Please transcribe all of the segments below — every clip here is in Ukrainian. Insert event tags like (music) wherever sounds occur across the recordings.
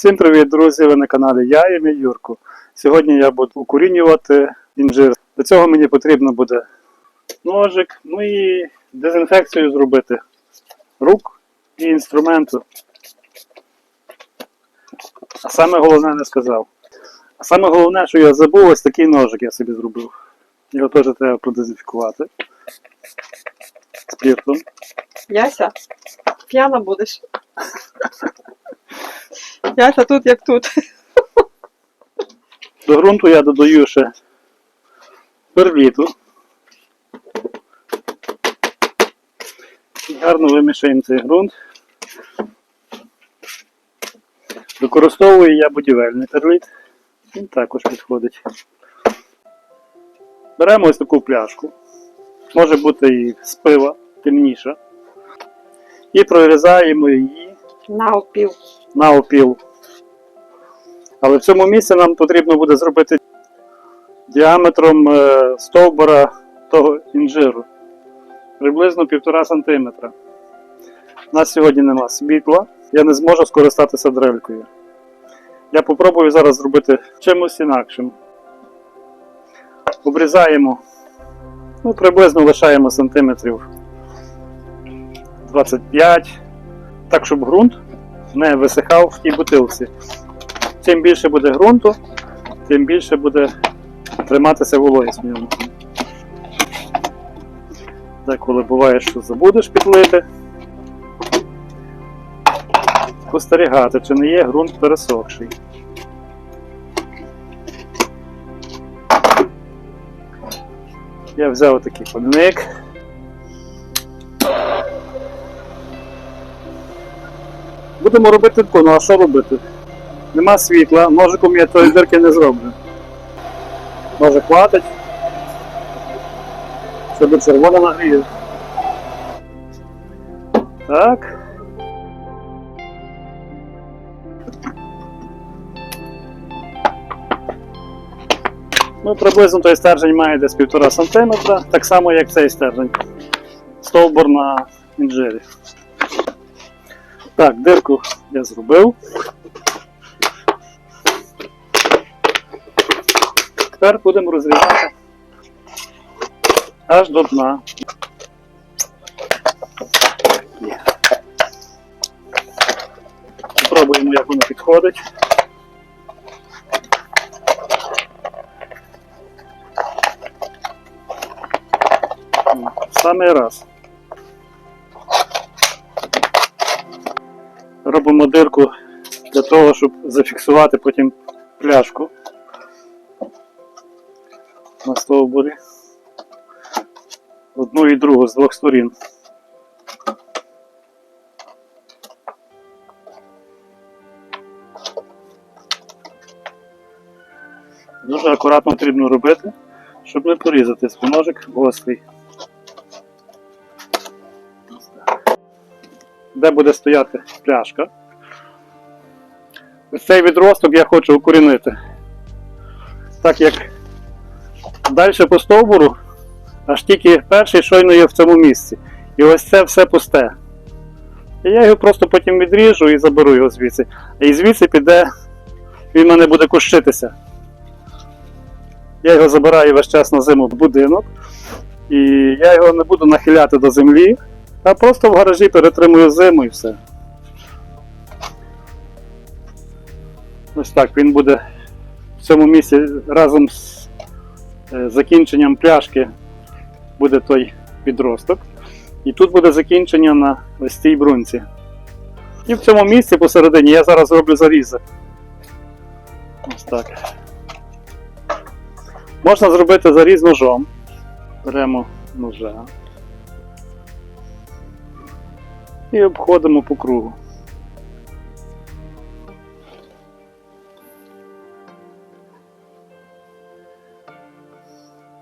Всім привіт, друзі! Ви на каналі Я і мій Юрко. Сьогодні я буду укорінювати інжир. Для цього мені потрібно буде ножик, ну і дезінфекцію зробити рук і інструменту. А саме головне не сказав. А саме головне, що я забув, ось такий ножик я собі зробив. Його теж треба продезінфікувати. Спіртом. Яся, п'яна будеш. (laughs) Яся тут як тут. До ґрунту я додаю ще перліту. Гарно вимішаємо цей ґрунт. Використовую я будівельний перліт. Він також підходить. Беремо ось таку пляшку. Може бути і з пива, темніша. І прорізаємо її На опів. На опіл. Але в цьому місці нам потрібно буде зробити діаметром е, стовбура того інжиру. Приблизно 1,5 см. У нас сьогодні нема світла, я не зможу скористатися дрелькою. Я попробую зараз зробити чимось інакшим. Обрізаємо, ну, приблизно лишаємо сантиметрів 25, так, щоб ґрунт не висихав в тій бутилці. Чим більше буде ґрунту, тим більше буде триматися вологість в ньому. Деколи буває, що забудеш підлити. Спостерігати, чи не є ґрунт пересохший. Я взяв такий пальник. Будемо робити таку, ну а що робити? Нема світла, ножиком я тої дирки не зроблю. Може хватить. Щоб червона нагріє. Так. Ну, приблизно той стержень має десь 1,5 см, так само як цей стержень. Стовбур на інжирі. Так, дирку я зробив. Тепер будемо розрізати аж до дна. Спробуємо, як воно підходить. В Самий раз. Робимо для того, щоб зафіксувати потім пляшку на стовбурі. Одну і другу з двох сторін. Дуже акуратно потрібно робити, щоб не порізати спиножик гострий. Де буде стояти пляшка. Цей відросток я хочу укорінити. Так як Далі по стовбуру, аж тільки перший щойно є в цьому місці. І ось це все пусте. І я його просто потім відріжу і заберу його звідси. І звідси піде, він мене буде кущитися. Я його забираю весь час на зиму в будинок. І я його не буду нахиляти до землі, а просто в гаражі перетримую зиму і все. Ось так він буде в цьому місці разом з е, закінченням пляшки буде той підросток. І тут буде закінчення на ось цій брунці. І в цьому місці посередині я зараз роблю зарізи. Ось так. Можна зробити заріз ножом. Беремо ножа. І обходимо по кругу.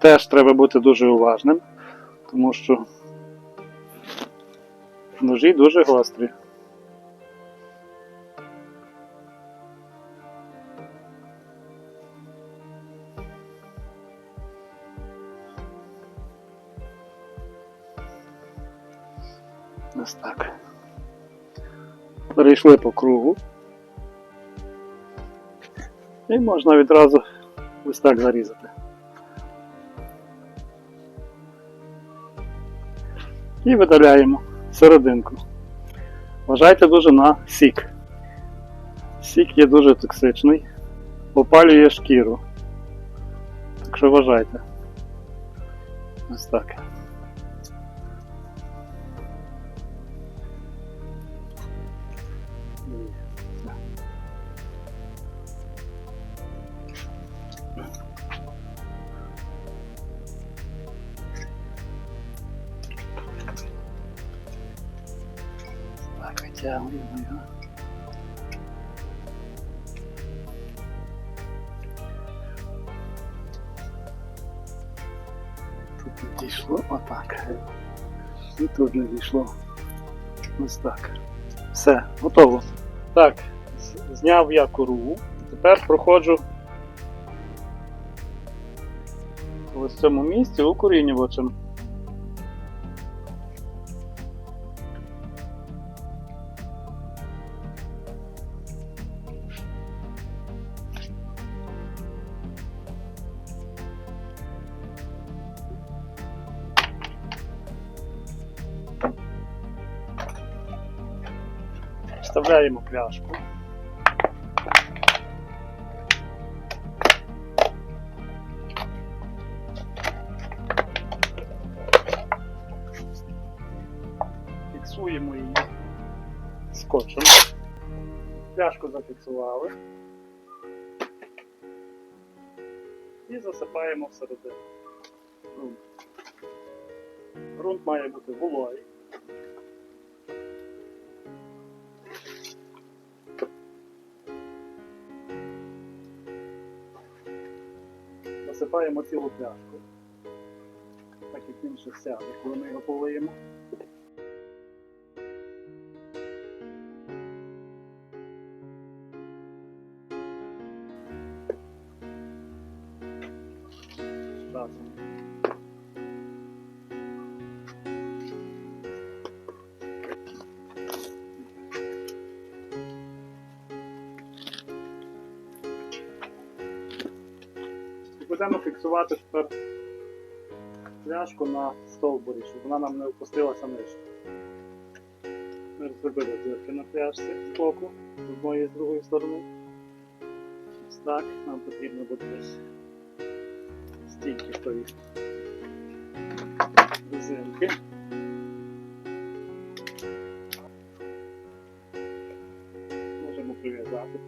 Теж треба бути дуже уважним, тому що ножі дуже гострі. Ось так. Перейшли по кругу. І можна відразу ось так зарізати. І видаляємо серединку. Вважайте дуже на сік. Сік є дуже токсичний, опалює шкіру. Так що вважайте. Ось так. Витягуємо. Тут дійшло, отак. І тут не дійшло. Ось так. Все, готово. Так, зняв я кору. Тепер проходжу ось в цьому місці укорінювачем. Вставляємо пляшку. Фіксуємо її скотчем. Пляшку зафіксували. І засипаємо всередину. Ґрунт має бути вологий. Насипаємо цілу пляшку. Так як він ще сяде, коли ми його полиємо. Часом. Будемо фіксувати тепер пляшку на стовбурі, щоб вона нам не опустилася нижче. Ми зробили дірки на пляшці з боку, з одної і з другої сторони. Ось так, нам потрібно буде десь стільки тої резинки. Можемо прив'язати.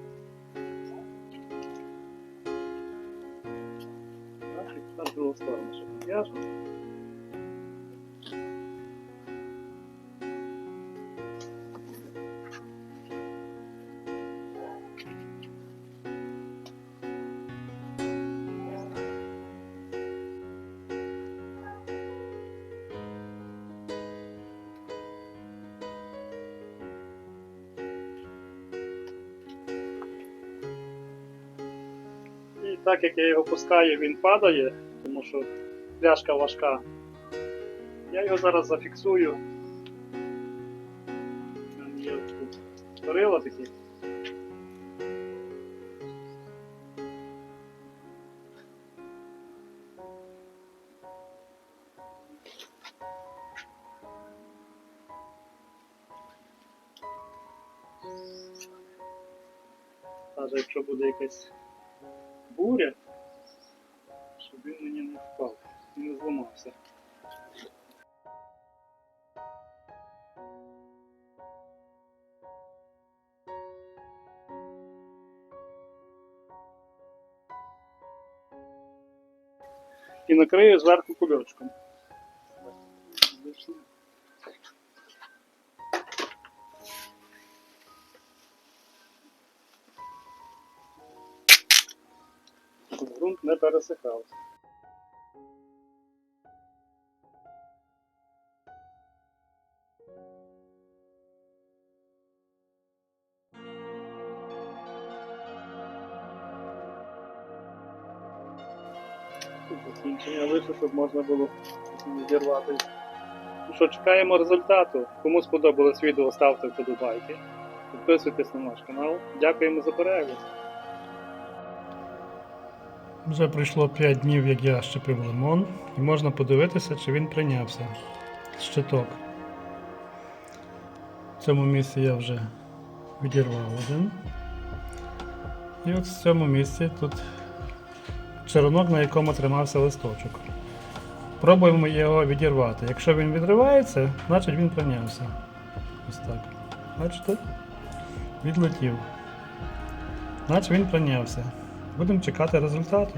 Другу сторону ще підв'яжемо. Так як я його пускаю, він падає, що пляшка важка. Я його зараз зафіксую. Мене Є тут перила такі. Навіть якщо буде якась буря, він мені не впав і не зламався. І накрию зверху кульочком. Не пересихався. Закінчення лише, щоб можна було зірвати. Що, чекаємо результату. Кому сподобалось відео, ставте вподобайки. Підписуйтесь на наш канал. Дякуємо за перегляд. Вже пройшло 5 днів, як я щепив лимон, і можна подивитися, чи він прийнявся. Щиток. В цьому місці я вже відірвав один. І от в цьому місці тут черенок, на якому тримався листочок. Пробуємо його відірвати. Якщо він відривається, значить він прийнявся. Ось так. Бачите? Відлетів. Значить він прийнявся. Будемо чекати результату.